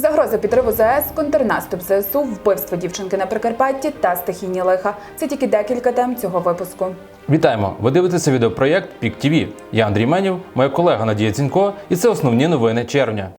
Загроза підриву ЗАЕС, контрнаступ ЗСУ, вбивство дівчинки на Прикарпатті та стихійні лиха. Це тільки декілька тем цього випуску. Вітаємо! Ви дивитеся відеопроєкт Пік ТІВІ. Я Андрій Менів, моя колега Надія Цінько, і це основні новини червня.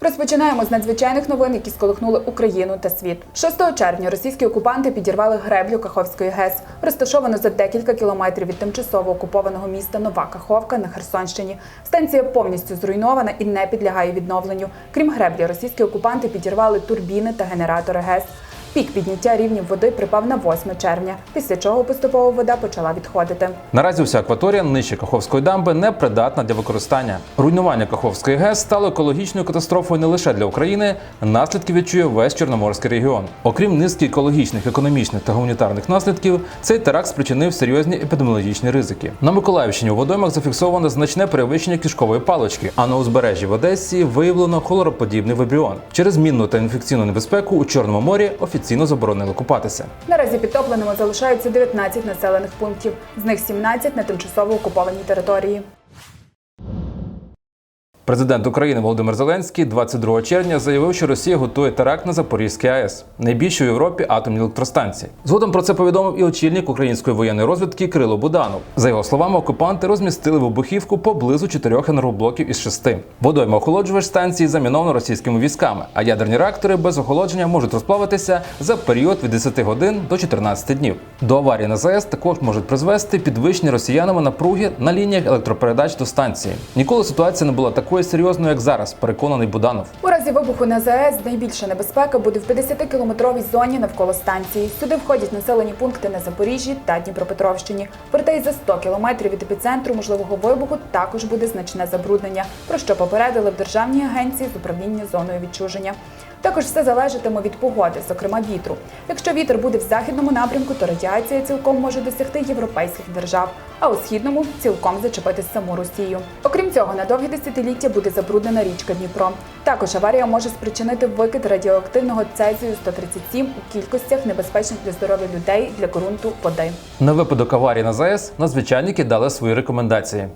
Розпочинаємо з надзвичайних новин, які сколихнули Україну та світ. 6 червня російські окупанти підірвали греблю Каховської ГЕС, розташовану за декілька кілометрів від тимчасово окупованого міста Нова Каховка на Херсонщині. Станція повністю зруйнована і не підлягає відновленню. Крім греблі, російські окупанти підірвали турбіни та генератори ГЕС. Пік підняття рівнів води припав на 8 червня, після чого поступово вода почала відходити. Наразі вся акваторія нижче Каховської дамби не придатна для використання. Руйнування Каховської ГЕС стало екологічною катастрофою не лише для України, наслідки відчує весь Чорноморський регіон. Окрім низки екологічних, економічних та гуманітарних наслідків, цей теракт спричинив серйозні епідеміологічні ризики. На Миколаївщині у водоймах зафіксовано значне перевищення кишкової палички, а на узбережжі в Одесі виявлено холороподібний вибріон. Через мінну та інфекційну небезпеку у Чорному морі офіційно заборонили купатися. Наразі підтопленими залишаються 19 населених пунктів, з них 17 на тимчасово окупованій території. Президент України Володимир Зеленський 22 червня заявив, що Росія готує теракт на Запорізькій АЕС, найбільшу в Європі атомні електростанції. Згодом про це повідомив і очільник української воєнної розвідки Кирило Буданов. За його словами, окупанти розмістили вибухівку поблизу чотирьох енергоблоків із шести. Водойма охолоджувач станції заміновано російськими військами, а ядерні реактори без охолодження можуть розплавитися за період від 10 годин до 14 днів. До аварії на ЗАЕС також можуть призвести підвищення росіянами напруги на лініях електропередач до станції. Ніколи ситуація не була такою серйозною, як зараз, переконаний Буданов. У разі вибуху на ЗАЕС найбільша небезпека буде в 50-кілометровій зоні навколо станції. Сюди входять населені пункти на Запоріжжі та Дніпропетровщині. Проте й за 100 кілометрів від епіцентру можливого вибуху також буде значне забруднення, про що попередили в Державній агенції з управління зоною відчуження. Також все залежатиме від погоди, зокрема вітру. Якщо вітер буде в західному напрямку, то радіація цілком може досягти європейських держав, а у східному цілком зачепити саму Росію. Окрім цього, на довгі десятиліття буде забруднена річка Дніпро. Також аварія може спричинити викид радіоактивного цезію 137 у кількостях небезпечних для здоров'я людей для ґрунту води. На випадок аварії на ЗАЕС надзвичайники дали свої рекомендації.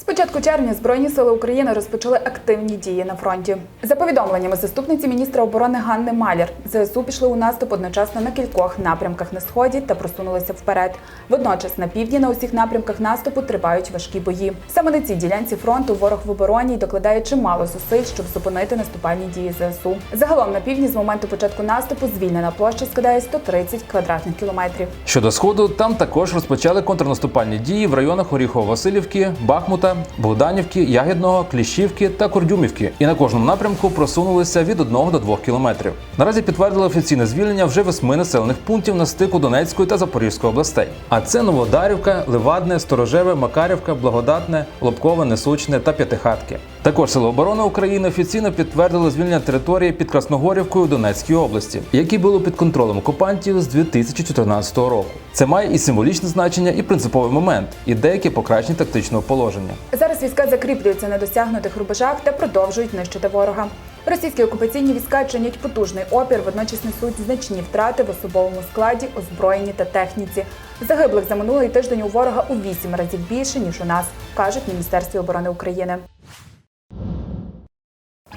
З початку червня Збройні сили України розпочали активні дії на фронті. За повідомленнями заступниці міністра оборони Ганни Маляр, ЗСУ пішли у наступ одночасно на кількох напрямках на сході та просунулися вперед. Водночас на півдні на усіх напрямках наступу тривають важкі бої. Саме на цій ділянці фронту ворог в обороні й докладає чимало зусиль, щоб зупинити наступальні дії ЗСУ. Загалом на півдні з моменту початку наступу звільнена площа складає 130 квадратних кілометрів. Щодо сходу, там також розпочали контрнаступальні дії в районах Оріхово-Василівки, Бахмута, Богданівки, Ягідного, Кліщівки та Кордюмівки. І на кожному напрямку просунулися від 1 до 2 кілометрів. Наразі підтвердили офіційне звільнення вже восьми населених пунктів на стику Донецької та Запорізької областей. А це Новодарівка, Левадне, Сторожеве, Макарівка, Благодатне, Лобкове, Несучне та П'ятихатки. Також Сили оборони України офіційно підтвердили звільнення території під Красногорівкою у Донецькій області, які були під контролем окупантів з 2014 року. Це має і символічне значення, і принциповий момент, і деякі покращення тактичного положення. Зараз війська закріплюються на досягнутих рубежах та продовжують нищити ворога. Російські окупаційні війська чинять потужний опір, водночас несуть значні втрати в особовому складі, озброєнні та техніці. Загиблих за минулий тиждень у ворога у вісім разів більше ніж у нас, кажуть Міністерстві оборони України.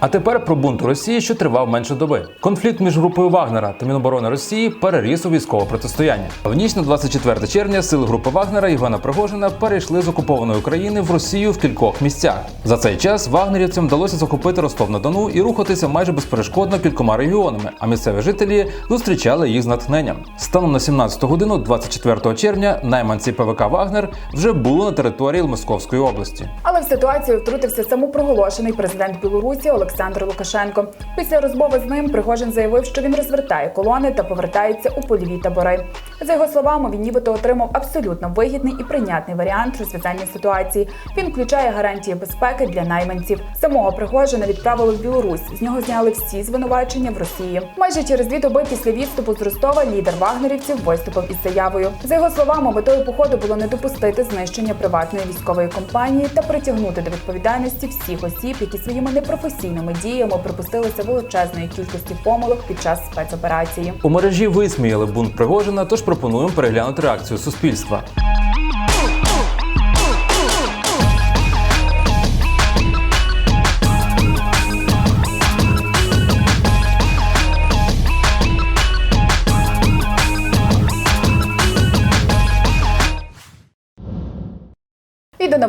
А тепер про бунт у Росії, що тривав менше доби. Конфлікт між групою Вагнера та Міноборони Росії переріс у військове протистояння. В ніч на 24 червня сили групи Вагнера Євгена Пригожина перейшли з окупованої України в Росію в кількох місцях. За цей час вагнерівцям вдалося захопити Ростов на Дону і рухатися майже безперешкодно кількома регіонами. А місцеві жителі зустрічали їх з натхненням. Станом на 17 годину, 24 червня, найманці ПВК Вагнер вже були на території Московської області. Але в ситуацію втрутився самопроголошений президент Білорусі Олександр Лукашенко. Після розмови з ним Пригожин заявив, що він розвертає колони та повертається у польові табори. За його словами, він нібито отримав абсолютно вигідний і прийнятний варіант розв'язання ситуації. Він включає гарантії безпеки для найманців. Самого Пригожина відправили в Білорусь. З нього зняли всі звинувачення в Росії. Майже через дві доби після відступу з Ростова лідер вагнерівців виступив із заявою. За його словами, метою походу було не допустити знищення приватної військової компанії та притягнути до відповідальності всіх осіб, які своїми непрофесійними активними діями припустилися величезної кількості помилок під час спецоперації. У мережі висміяли бунт Пригожина, тож пропонуємо переглянути реакцію суспільства.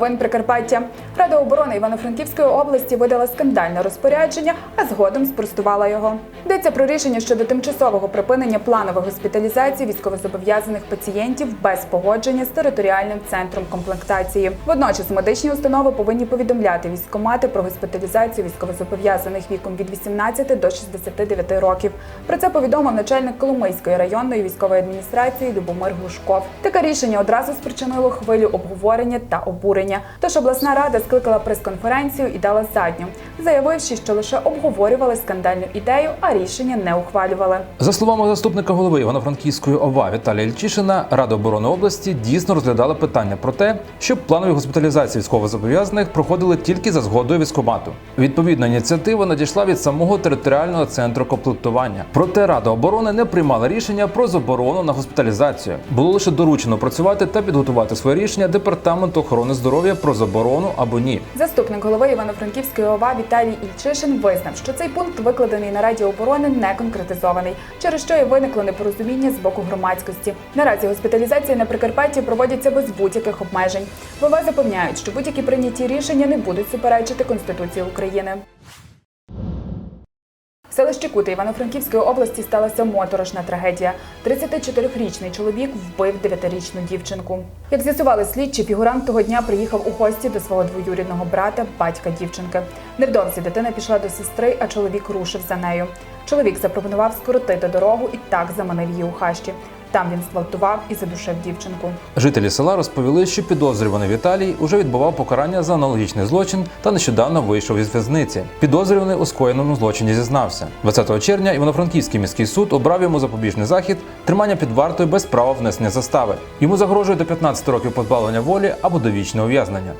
Новин Прикарпаття. Рада оборони Івано-Франківської області видала скандальне розпорядження, а згодом спростувала його. Йдеться про рішення щодо тимчасового припинення планової госпіталізації військовозобов'язаних пацієнтів без погодження з територіальним центром комплектації. Водночас медичні установи повинні повідомляти військкомати про госпіталізацію військовозобов'язаних віком від 18 до 69 років. Про це повідомив начальник Коломийської районної військової адміністрації Любомир Глушков. Таке рішення одразу спричинило хвилю обговорення та обурення. Тож обласна рада скликала прес-конференцію і дала задню, заявивши, що лише обговорювали скандальну ідею, а рішення не ухвалювали. За словами заступника голови Івано-Франківської ОВА Віталія Ільчишина, Рада оборони області дійсно розглядала питання про те, щоб планові госпіталізації військовозобов'язаних проходили тільки за згодою військкомату. Відповідна ініціатива надійшла від самого територіального центру комплектування. Проте Рада оборони не приймала рішення про заборону на госпіталізацію. Було лише доручено працювати та підготувати своє рішення департаменту охорони здоров'я про заборону або ні. Заступник голови Івано-Франківської ОВА Віталій Ільчишин визнав, що цей пункт викладений на Раді оборони не конкретизований, через що і виникло непорозуміння з боку громадськості. Наразі госпіталізації на Прикарпатті проводяться без будь-яких обмежень. ВВ запевняють, що будь-які прийняті рішення не будуть суперечити Конституції України. Селищі Кути Івано-Франківської області сталася моторошна трагедія. 34-річний чоловік вбив 9-річну дівчинку. Як з'ясували слідчі, фігурант того дня приїхав у гості до свого двоюрідного брата, батька дівчинки. Невдовзі дитина пішла до сестри, а чоловік рушив за нею. Чоловік запропонував скоротити дорогу і так заманив її у хащі. Там він зґвалтував і задушив дівчинку. Жителі села розповіли, що підозрюваний Віталій уже відбував покарання за аналогічний злочин та нещодавно вийшов із в'язниці. Підозрюваний у скоєному злочині зізнався. 20 червня Івано-Франківський міський суд обрав йому запобіжний захід тримання під вартою без права внесення застави. Йому загрожує до 15 років позбавлення волі або довічне ув'язнення.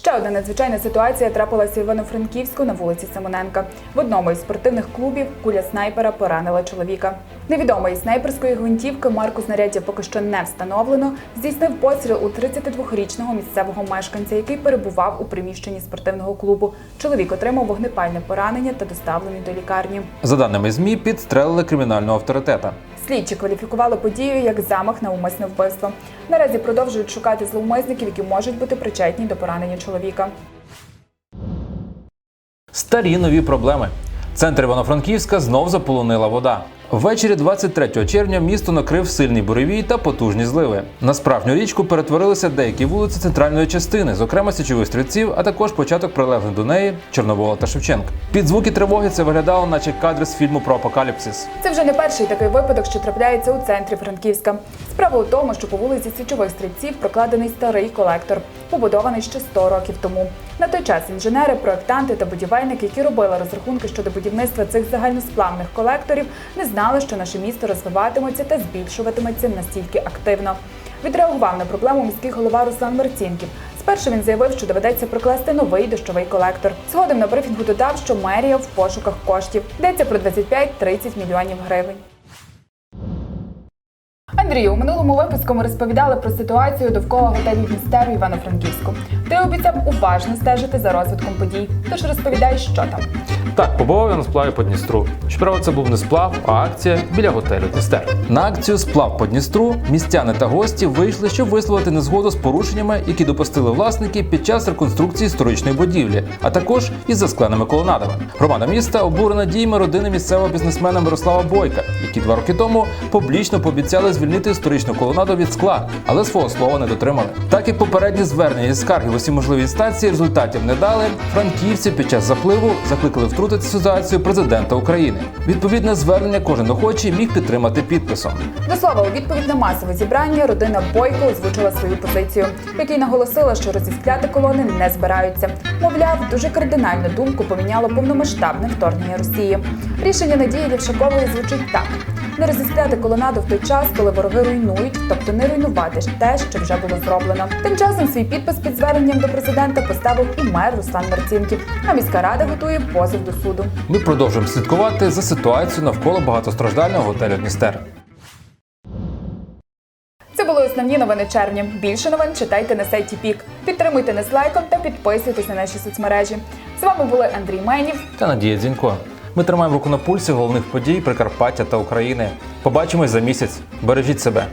Ще одна надзвичайна ситуація трапилася в Івано-Франківську на вулиці Симоненка. В одному із спортивних клубів куля снайпера поранила чоловіка. Невідомий із снайперської гвинтівки марку знаряддя поки що не встановлено. Здійснив постріл у 32-річного місцевого мешканця, який перебував у приміщенні спортивного клубу. Чоловік отримав вогнепальне поранення та доставлений до лікарні. За даними ЗМІ, підстрелили кримінального авторитета. Слідчі кваліфікували подію як замах на умисне вбивство. Наразі продовжують шукати зловмисників, які можуть бути причетні до поранення чоловіка. Старі нові проблеми. Центр Івано-Франківська знов заполонила вода. Ввечері 23 червня місто накрив сильний буревій та потужні зливи. На справжню річку перетворилися деякі вулиці центральної частини, зокрема січових стрільців, а також початок прилеглих до неї Чорновола та Шевченка. Під звуки тривоги це виглядало, наче кадри з фільму про апокаліпсис. Це вже не перший такий випадок, що трапляється у центрі Франківська. Справа у тому, що по вулиці Січових стрільців прокладений старий колектор, побудований ще 100 років тому. На той час інженери, проектанти та будівельники, які робили розрахунки щодо будівництва цих загальносплавних колекторів, не знали, що наше місто розвиватиметься та збільшуватиметься настільки активно. Відреагував на проблему міський голова Руслан Марцінків. Спершу він заявив, що доведеться прокласти новий дощовий колектор. Згодом на брифінгу додав, що мерія в пошуках коштів. Йдеться про 25-30 мільйонів гривень. Андрію, у минулому випуску ми розповідали про ситуацію довкола готелю Дністеру Івано-Франківську. Ти обіцяв уважно стежити за розвитком подій. Тож розповідай, що там. Так, побував я на сплаві по Дністру. Щоправда, це був не сплав, а акція біля готелю Дністер. На акцію Сплав по Дністру містяни та гості вийшли, щоб висловити незгоду з порушеннями, які допустили власники під час реконструкції історичної будівлі, а також із заскленими колонадами. Громада міста обурена діями родини місцевого бізнесмена Мирослава Бойка, які два роки тому публічно пообіцяли звільнити історичну колонаду від скла, але свого слова не дотримали. Так як попередні звернення і скарги в усі можливі інстанції результатів не дали, франківці під час запливу закликали втрутити ситуацію президента України. Відповідне звернення кожен охочий міг підтримати підписом. До слова, у відповідь на масове зібрання родина Бойко озвучила свою позицію, якій наголосила, що розіскляти колони не збираються. Мовляв, дуже кардинальну думку поміняло повномасштабне вторгнення Росії. Рішення Надії Лівшакової звучить так: не розістряти колонаду в той час, коли вороги руйнують, тобто не руйнувати те, що вже було зроблено. Тим часом свій підпис під зверненням до президента поставив і мер Руслан Марцінків. А міська рада готує позов до суду. Ми продовжуємо слідкувати за ситуацією навколо багатостраждального готелю Дністер. Це були основні новини червня. Більше новин читайте на сайті Пік. Підтримуйте нас лайком та підписуйтесь на наші соцмережі. З вами були Андрій Менів. Та Надія Дзінько. Ми тримаємо руку на пульсі головних подій Прикарпаття та України. Побачимось за місяць. Бережіть себе.